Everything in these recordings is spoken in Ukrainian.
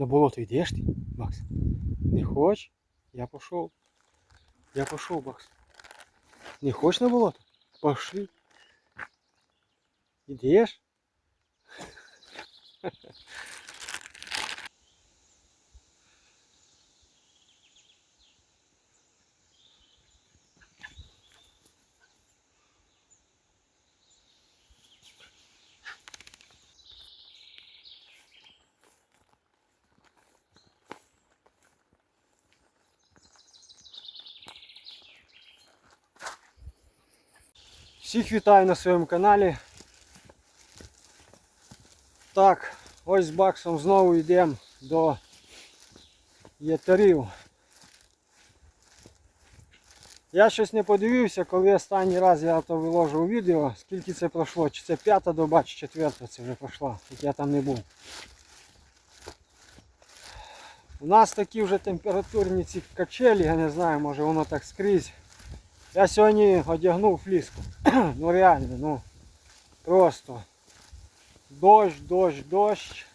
Що, на болото йдеш ти, Макс? Не хочеш? Я пішов. Я пішов, Макс. Не хочеш на болото? Пошли. Ідеш? Всіх вітаю на своєму каналі. Так, ось з баксом знову йдемо до єтерів. Я щось не подивився, коли останній раз я то виложив відео, скільки це пройшло, чи це п'ята доба, чи четверта це вже пройшла, як я там не був. У нас такі вже температурні ці качелі, я не знаю, може воно так скрізь. Я сьогодні одягнув фліску. ну реально, ну просто дощ, дощ, дощ.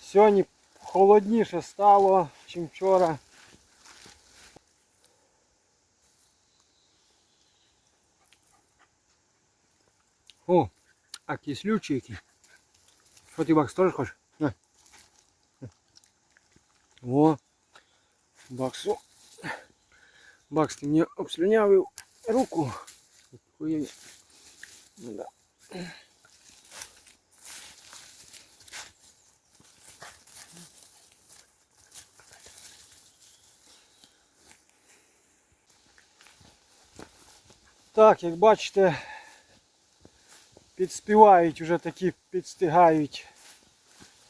Сьогодні холодніше стало, ніж вчора. О, а кислючий який. Що ти Бакс теж хочеш? На. О, Баксу. Бакс, мені обслюнявив руку. Ну да. Так, як бачите, підспівають вже такі підстигають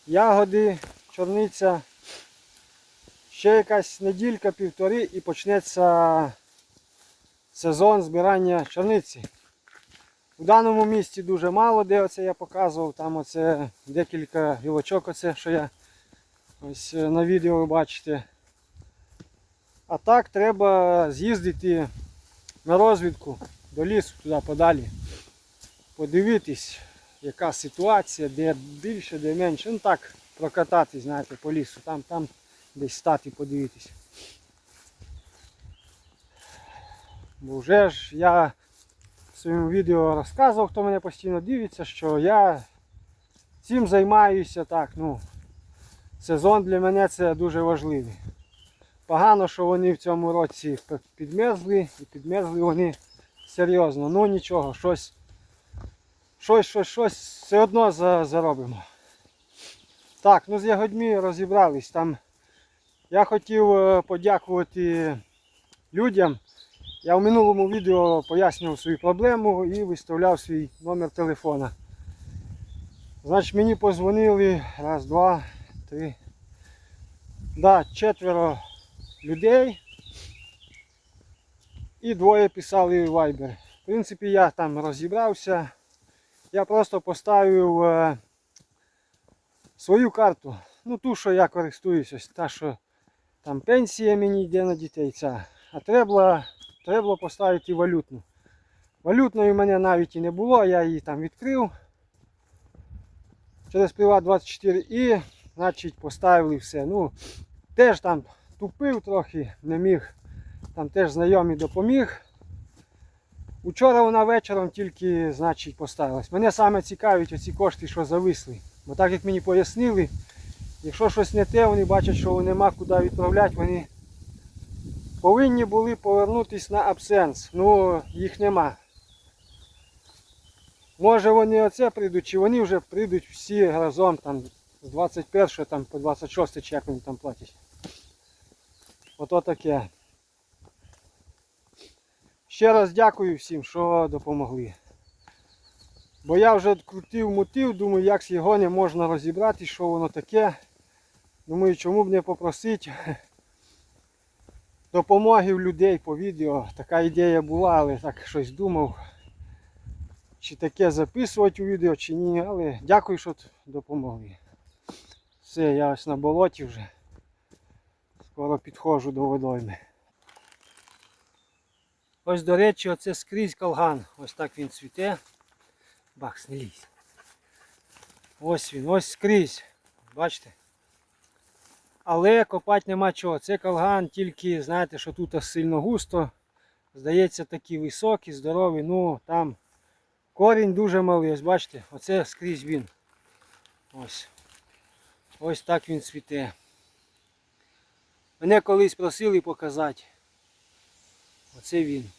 ягоди, чорниця. Ще якась неділька, півтори і почнеться сезон збирання чорниці. У даному місці дуже мало, де оце я показував, там оце декілька гілочок, оце, що я ось е, на відео ви бачите. А так треба з'їздити на розвідку до лісу туди подалі. Подивитись, яка ситуація, де більше, де менше. Ну так, прокататись, знаєте, по лісу. Там, там десь стати подивитись. Бо вже ж я в своєму відео розказував, хто мене постійно дивиться, що я цим займаюся так, ну, сезон для мене це дуже важливий. Погано, що вони в цьому році підмерзли і підмерзли вони серйозно. Ну нічого, щось, щось, щось, щось все одно заробимо. Так, ну з ягодьми розібрались. Там я хотів е, подякувати людям. Я в минулому відео пояснював свою проблему і виставляв свій номер телефона. Значить, мені позвонили раз, два, три. Да, четверо людей. І двоє писали Viber. В принципі, я там розібрався. Я просто поставив е, свою карту. Ну ту, що я користуюсь, та, що там пенсія мені йде на дітей. Ця. А треба, треба поставити валютну. Валютної в мене навіть і не було, я її там відкрив через Приват 24 і значить поставили все. Ну, теж там тупив трохи, не міг. Там теж знайомий допоміг. Учора вона вечором тільки значить, поставилась. Мене саме цікавить оці кошти, що зависли. Бо так як мені пояснили, якщо щось не те, вони бачать, що нема куди відправляти, вони повинні були повернутися на абсенс. Ну, їх нема. Може вони оце прийдуть, чи вони вже прийдуть всі разом там з 21 там, по 26 чи як вони там платять. Ото таке. Ще раз дякую всім, що допомогли. Бо я вже крутив мотив, думаю, як з його не можна розібрати, що воно таке. Думаю, чому б не попросити допомоги в людей по відео. Така ідея була, але так щось думав. Чи таке записувати у відео, чи ні, але дякую, що допомогли. Все, я ось на болоті вже. Скоро підходжу до водойми. Ось, до речі, оце скрізь колган. Ось так він цвіте. Бакс, не лізь. Ось він, ось скрізь. Бачите? Але копати нема чого. Це калган, тільки знаєте, що тут сильно густо. Здається, такий високий, здоровий. Ну там корінь дуже малий. Ось бачите, оце скрізь він. Ось. Ось так він цвіте. Мене колись просили показати. Оце він.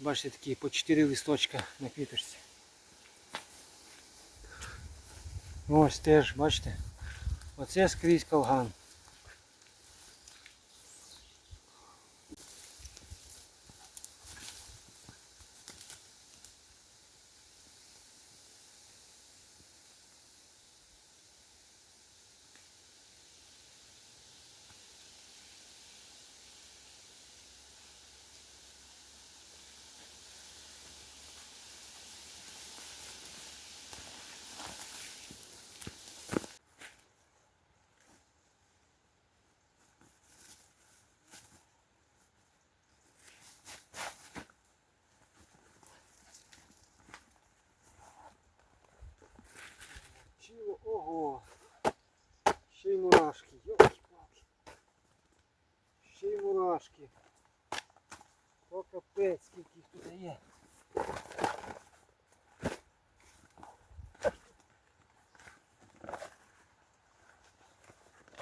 Бачите, такі по 4 листочка на квіточці. Ось теж, бачите? Оце скрізь колган. Ого. Ще й мурашки. Йолки-палки. Ще й мурашки. О, капець, скільки їх тут є.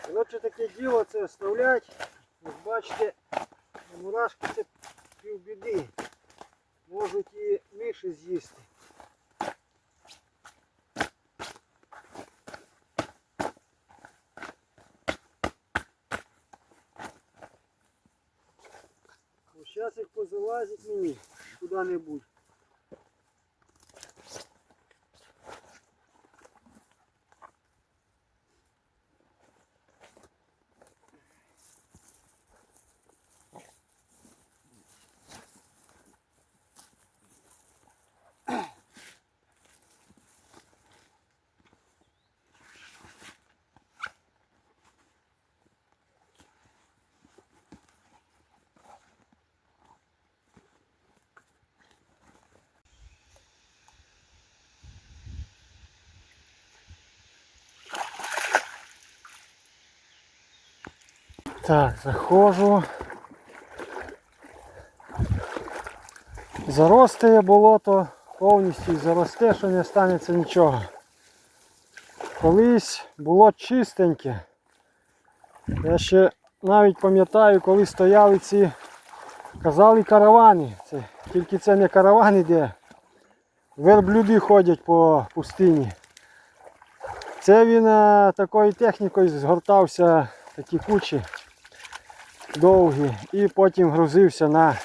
Коротше, таке діло це оставлять. Ось бачите, мурашки це півбіди. Можуть і миші з'їсти. Зараз їх позалазить мені куди-небудь. Так, заходжу. Заростає болото повністю заросте, що не станеться нічого. Колись було чистеньке. Я ще навіть пам'ятаю, коли стояли ці, казали каравани. Це, тільки це не караван іде. Верблюди ходять по пустині. Це він е, такою технікою згортався такі кучі довгі і потім грузився на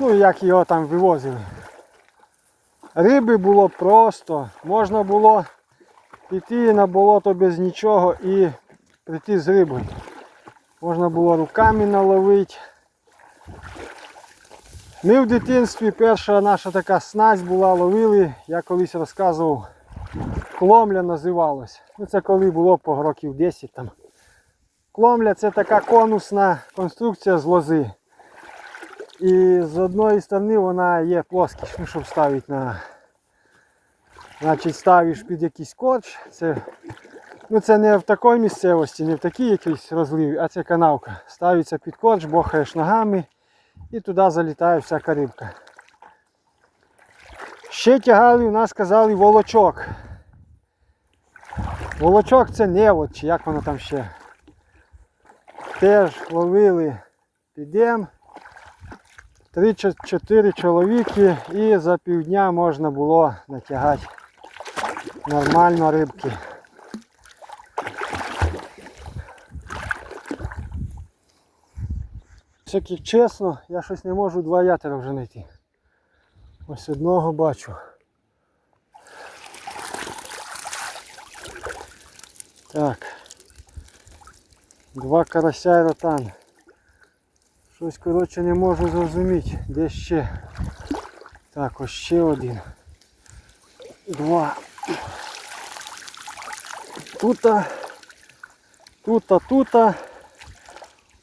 ну як його там вивозили. Риби було просто, можна було піти на болото без нічого і прийти з рибою. Можна було руками наловити. Ми в дитинстві перша наша така снасть була, ловили, я колись розказував, кломля називалось. Ну це коли було по років 10 там. Кломля це така конусна конструкція з лози. І з одної сторони вона є плоскість, ну, щоб ставити на. Значить ставиш під якийсь корч. Це, ну, це не в такій місцевості, не в такій якійсь розливі, а це канавка. Ставиться під корч, бохаєш ногами і туди залітає всяка рибка. Ще тягали, у нас казали волочок. Волочок це невод, чи як воно там ще. Теж ловили підем. 3-4 чоловіки і за півдня можна було натягати нормально рибки. Все чесно, я щось не можу два ятера вже знайти. Ось одного бачу. Так. Два карася і ротан. Щось коротше не можу зрозуміти, де ще. Так, ось ще один. Два. Тута, тута, тута.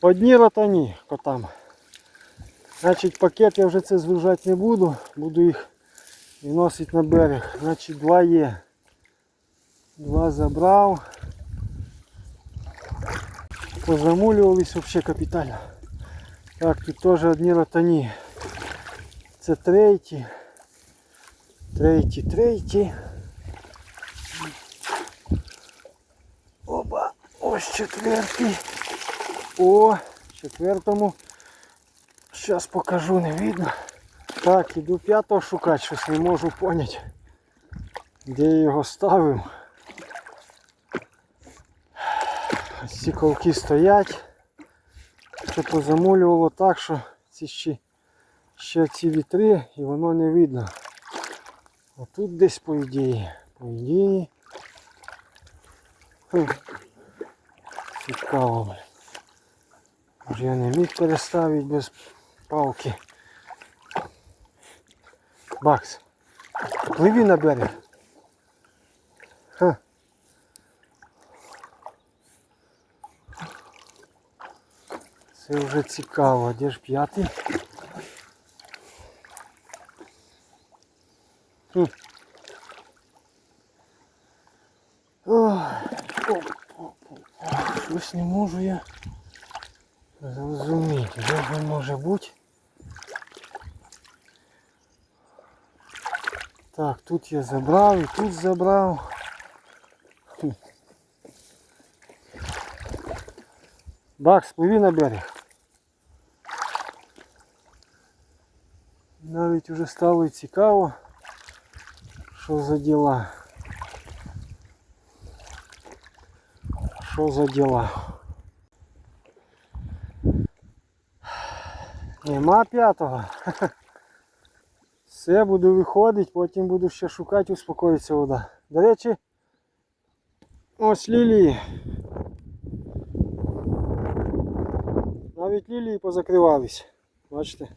Одні ротані котам. Значить пакет я вже це звужати не буду, буду їх і носить на берег. Значить два є. Два забрав. Позамулювались взагалі капітально. Так, тут теж одні ротані. Це третій. Третій, третій. Оба. Ось четвертий. О, четвертому. Зараз покажу, не видно. Так, іду п'ятого шукати, щось не можу поняти. Де я його ставив. Ці ковки стоять. Це позамулювало так, що ці ще, ще ці вітри і воно не видно. Отут десь по ідеї. По ідеї. Цікаво. Може я не міг переставити без палки. Бакс. Пливи на берег. Ха. Це вже цікаво. Де ж п'ятий? Щось не можу я зрозуміти, де він може бути. Так, тут я забрав і тут забрав. Хм. Бакс, пливи на берег. Навіть вже стало і цікаво, що за діла. Що за діла? Нема п'ятого. Все, буду виходити, потім буду ще шукати, успокоїться вода. До речі, ось лілії. Навіть лілії позакривались. Бачите?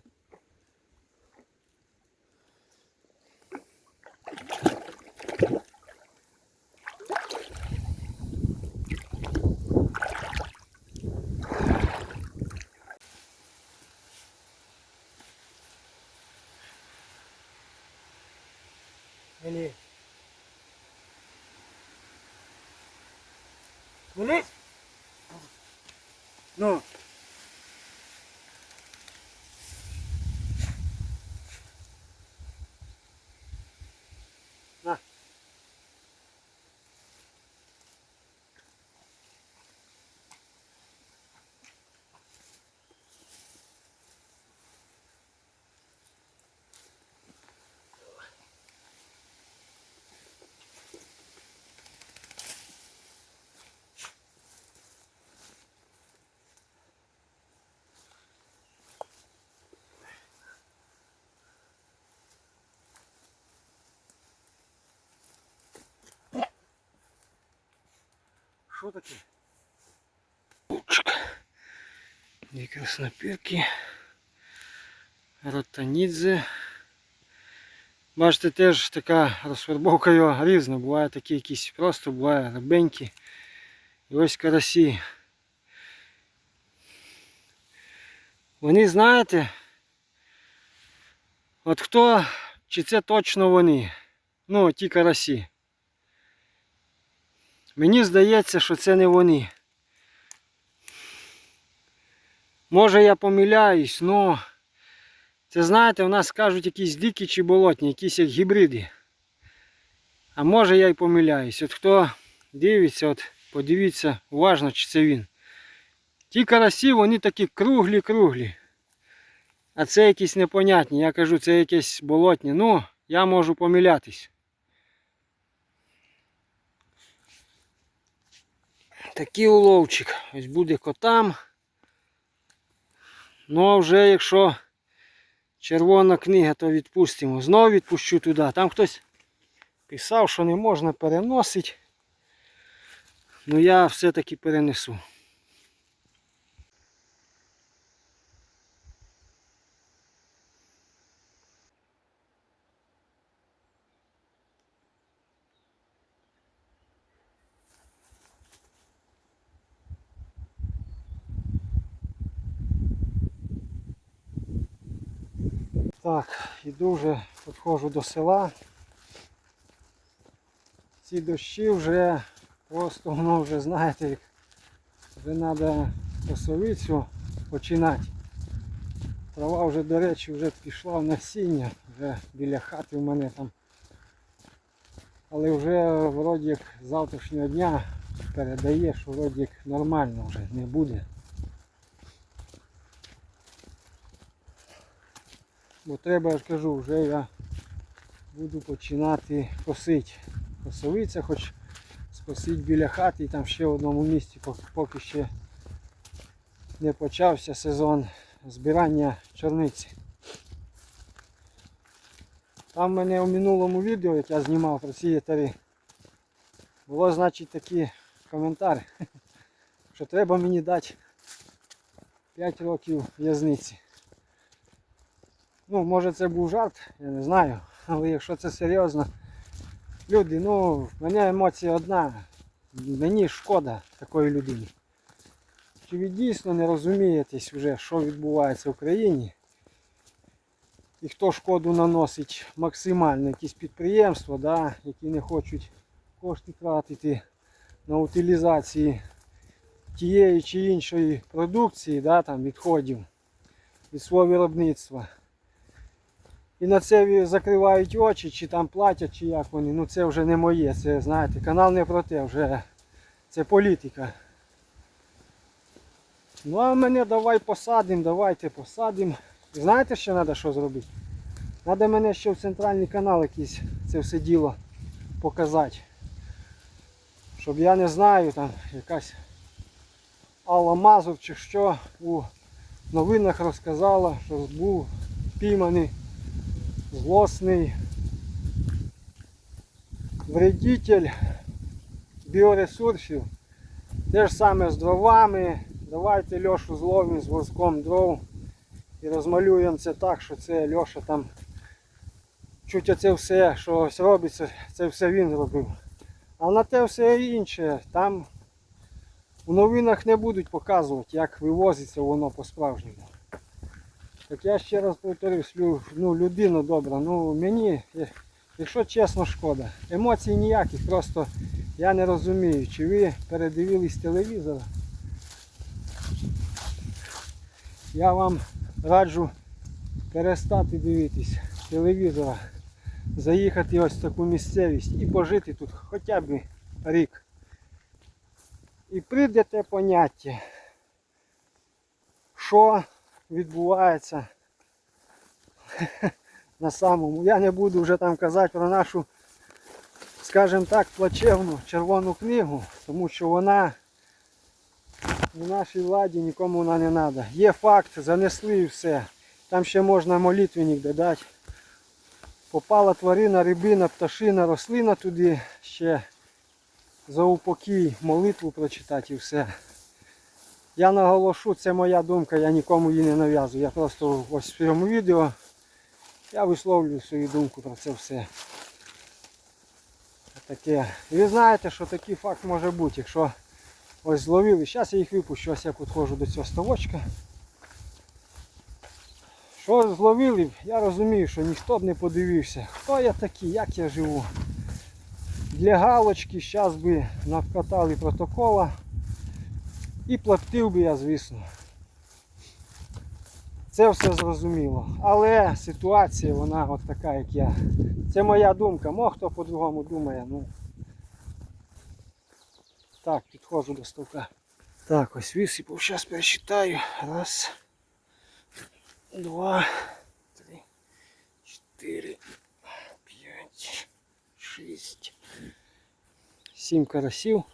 Лілії. Вниз. Ну. На. Що таке? Лучка. Дві краснопірки. Ротанідзе. Бачите, теж така розфарбовка його різна. Буває такі якісь просто, буває рабенькі. І ось карасі. Вони, знаєте, от хто, чи це точно вони? Ну, ті карасі. Мені здається, що це не вони. Може я помиляюсь, але це знаєте, у нас кажуть якісь дикі чи болотні, якісь як гібриди. А може я й помиляюсь. От хто дивиться, от подивіться уважно, чи це він. Ті карасі, вони такі круглі-круглі. А це якісь непонятні. Я кажу, це якесь болотні. Ну, я можу помилятись. Такий уловчик. Ось буде котам. Ну а вже якщо червона книга, то відпустимо. Знову відпущу туди. Там хтось писав, що не можна переносити. Ну я все-таки перенесу. Так, іду вже, підходжу до села. Ці дощі вже просто воно вже знаєте, як вже треба косовицю починати. Трава вже, до речі, вже пішла в насіння, вже біля хати в мене там. Але вже вроді як завтрашнього дня передає, що вроді як нормально вже не буде. Бо треба, я ж кажу, вже я буду починати косити. Косовиця хоч скосить біля хати і там ще в одному місці, поки- ще не почався сезон збирання чорниці. Там в мене у минулому відео, як я знімав про ці етари, було значить такий коментар, що треба мені дати 5 років в'язниці. Ну, може це був жарт, я не знаю. Але якщо це серйозно, люди, ну, в мене емоція одна. Мені шкода такої людини. Чи ви дійсно не розумієтесь вже, що відбувається в країні? І хто шкоду наносить максимально якісь підприємства, да, які не хочуть кошти тратити на утилізації тієї чи іншої продукції, да, там, відходів від свого виробництва. І на це закривають очі, чи там платять, чи як вони. Ну це вже не моє. Це, знаєте, канал не про те, вже це політика. Ну а мене давай посадимо, давайте посадимо. Знаєте, ще треба що зробити? Треба мене ще в центральний канал якийсь це все діло показати. Щоб я не знаю, там якась Алла Мазур чи що у новинах розказала, що був пійманий злосний вредитель біоресурсів. Те ж саме з дровами. Давайте Льошу зловимо з воском дров і розмалюємо це так, що це Льоша там чуть оце все, що ось робиться, це все він робив. А на те все інше, там у новинах не будуть показувати, як вивозиться воно по-справжньому. Так я ще раз повторюсь, ну, людина добра, ну мені, е, якщо чесно, шкода. Емоцій ніяких, просто я не розумію, чи ви передивились телевізор. Я вам раджу перестати дивитись телевізора, заїхати ось в таку місцевість і пожити тут хоча б рік. І прийде те поняття, що відбувається на самому. Я не буду вже там казати про нашу, скажімо так, плачевну червону книгу, тому що вона у нашій владі нікому вона не треба. Є факт, занесли і все. Там ще можна молитвенник додати. Попала тварина, рибина, пташина, рослина туди ще за упокій молитву прочитати і все. Я наголошу, це моя думка, я нікому її не нав'язую. Я просто ось в цьому відео я висловлюю свою думку про це все. Таке. І ви знаєте, що такий факт може бути, якщо ось зловили. Зараз я їх випущу, ось я підходжу до цього ставочка. Що зловили, я розумію, що ніхто б не подивився, хто я такий, як я живу. Для галочки зараз би навкатали протокола. І платив би я, звісно. Це все зрозуміло. Але ситуація, вона от така, як я. Це моя думка. Мо хто по-другому думає. Ну. Так, підходжу до стовка. Так, ось висипав. Зараз пересчитаю. Раз. Два. Три. Чотири. П'ять. Шість. Сім карасів.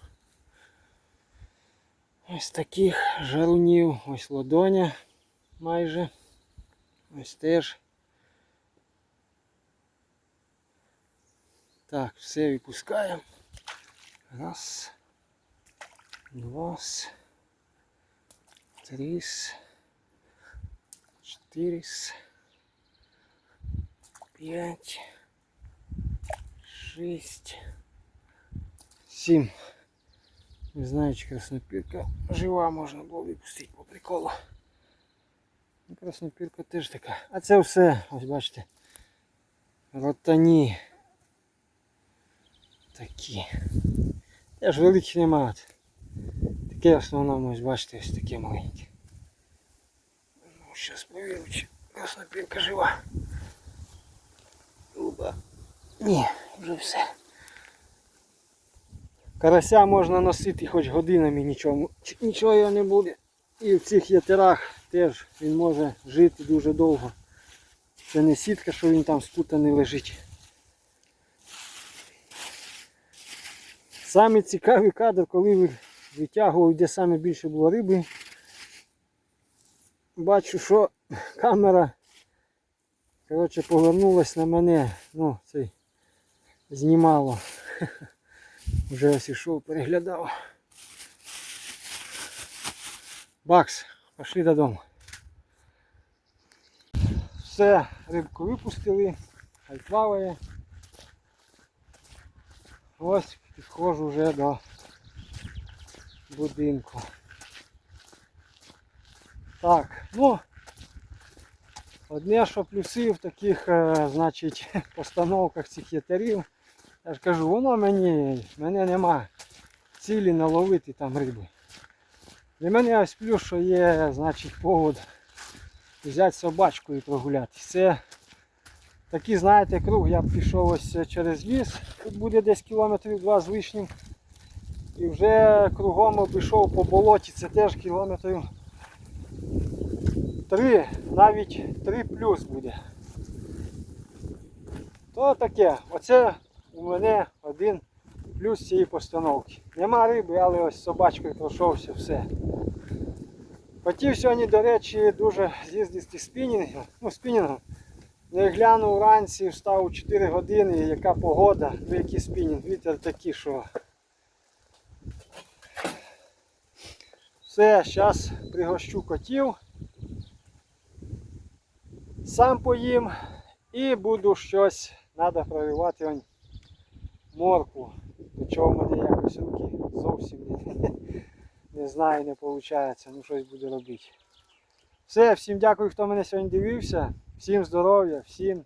Ось таких жарунів, ось ладоня майже. Ось теж. Так, все випускаємо. Раз, два, три, чотири, п'ять, шість, сім. Не знаю, чи краснопірка жива можна було випустити по приколу. Ну, краснопірка теж така. А це все, ось бачите. Ротані. Такі. Теж великих нема. Таке в основному, ось бачите, ось таке маленьке. Ну, зараз повірю, чи краснопірка жива. Оба. Ні, вже все. Карася можна носити хоч годинами, нічого, нічого його не буде. І в цих ятерах теж він може жити дуже довго. Це не сітка, що він там спутаний лежить. Саме цікавий кадр, коли ви витягував, де саме більше було риби. Бачу, що камера коротше, повернулась на мене. Ну, цей знімало. Вже ось ішов, переглядав. Бакс, пошли додому. Все, рибку випустили, хай плаває. Ось підходжу вже до будинку. Так, ну одне, що плюси в таких, е, значить, постановках цих ятерів. Я ж кажу, воно мені, мене нема цілі наловити там риби. Для мене ось плюс, що є, значить, повод взяти собачку і прогулятися. Це такий, знаєте, круг, я б пішов ось через ліс, тут буде десь кілометрів два з лишнім. І вже кругом обійшов по болоті, це теж кілометрів три, навіть три плюс буде. То таке, оце у мене один плюс цієї постановки. Нема риби, але ось собачкою пройшовся, все. Хотів сьогодні, до речі, дуже з'їздити спінінгом. Ну, спінінгом. Не глянув вранці, встав у 4 години, яка погода, ну який спінінг, вітер такий, що. Все, зараз пригощу котів. Сам поїм і буду щось, треба проривати морку. До чого в мене якось руки зовсім не, не знаю, не виходить. Ну щось буду робити. Все, всім дякую, хто мене сьогодні дивився. Всім здоров'я, всім